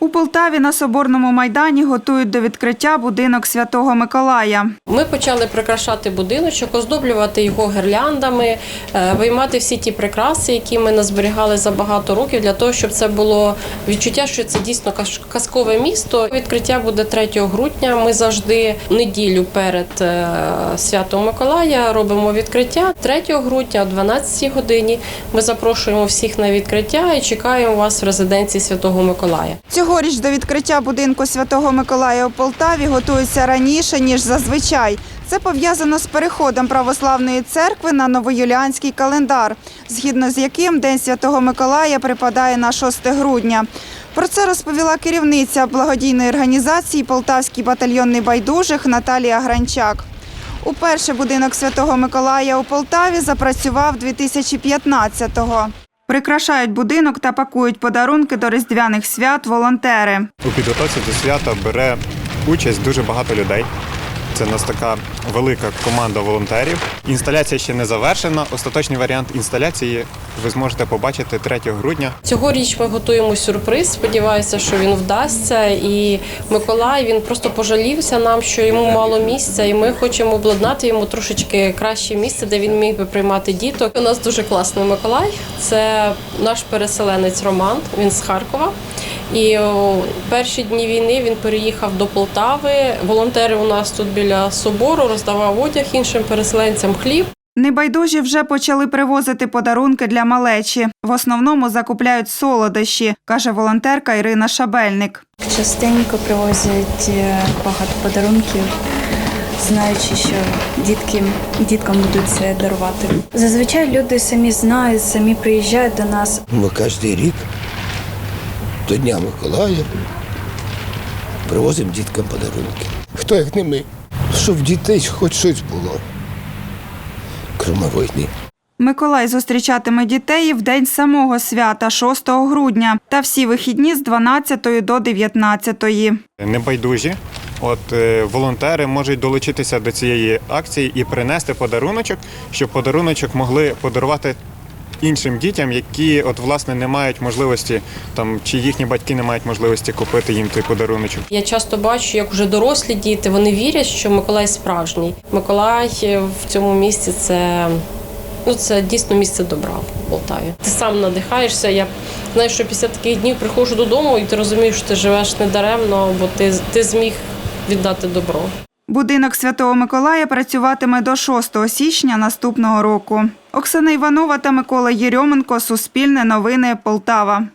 У Полтаві на Соборному майдані готують до відкриття будинок Святого Миколая. Ми почали прикрашати будиночок, оздоблювати його гірляндами, е, виймати всі ті прикраси, які ми назберігали за багато років, для того, щоб це було відчуття, що це дійсно казкове місто. Відкриття буде 3 грудня. Ми завжди неділю перед е, святом Миколая робимо відкриття. 3 грудня о 12 годині ми запрошуємо всіх на відкриття і чекаємо вас в резиденції Святого Миколая. Цьогоріч до відкриття будинку Святого Миколая у Полтаві готуються раніше, ніж зазвичай. Це пов'язано з переходом православної церкви на новоюліанський календар, згідно з яким День Святого Миколая припадає на 6 грудня. Про це розповіла керівниця благодійної організації Полтавський батальйон небайдужих Наталія Гранчак. Уперше будинок Святого Миколая у Полтаві запрацював 2015-го. Прикрашають будинок та пакують подарунки до різдвяних свят волонтери. У підготовці до свята бере участь дуже багато людей. Це у нас така велика команда волонтерів. Інсталяція ще не завершена. Остаточний варіант інсталяції ви зможете побачити 3 грудня. Цьогоріч ми готуємо сюрприз. Сподіваюся, що він вдасться. І Миколай він просто пожалівся нам, що йому мало місця, і ми хочемо обладнати йому трошечки краще місце, де він міг би приймати діток. У нас дуже класний Миколай. Це наш переселенець Роман. Він з Харкова. І перші дні війни він переїхав до Полтави. Волонтери у нас тут біля собору роздавав одяг іншим переселенцям хліб. Небайдужі вже почали привозити подарунки для малечі. В основному закупляють солодощі, каже волонтерка Ірина Шабельник. Частенько привозять е, багато подарунків, знаючи, що дітки, діткам будуть це дарувати. Зазвичай люди самі знають, самі приїжджають до нас. Ми кожен рік до Дня Миколая привозимо діткам подарунки. Хто як не ми? Щоб дітей хоч щось було, крім війни. Миколай зустрічатиме дітей в день самого свята, 6 грудня, та всі вихідні з 12 до 19. Небайдужі. От е, волонтери можуть долучитися до цієї акції і принести подаруночок, щоб подаруночок могли подарувати іншим дітям, які от власне не мають можливості там чи їхні батьки не мають можливості купити їм той подаруночок. Я часто бачу, як вже дорослі діти вони вірять, що Миколай справжній. Миколай в цьому місці це. Ну, це дійсно місце добра в Полтаві. Ти сам надихаєшся. Я знаю, що після таких днів приходжу додому, і ти розумієш, що ти живеш не даремно, бо ти, ти зміг віддати добро. Будинок Святого Миколая працюватиме до 6 січня наступного року. Оксана Іванова та Микола Єрьоменко. Суспільне новини Полтава.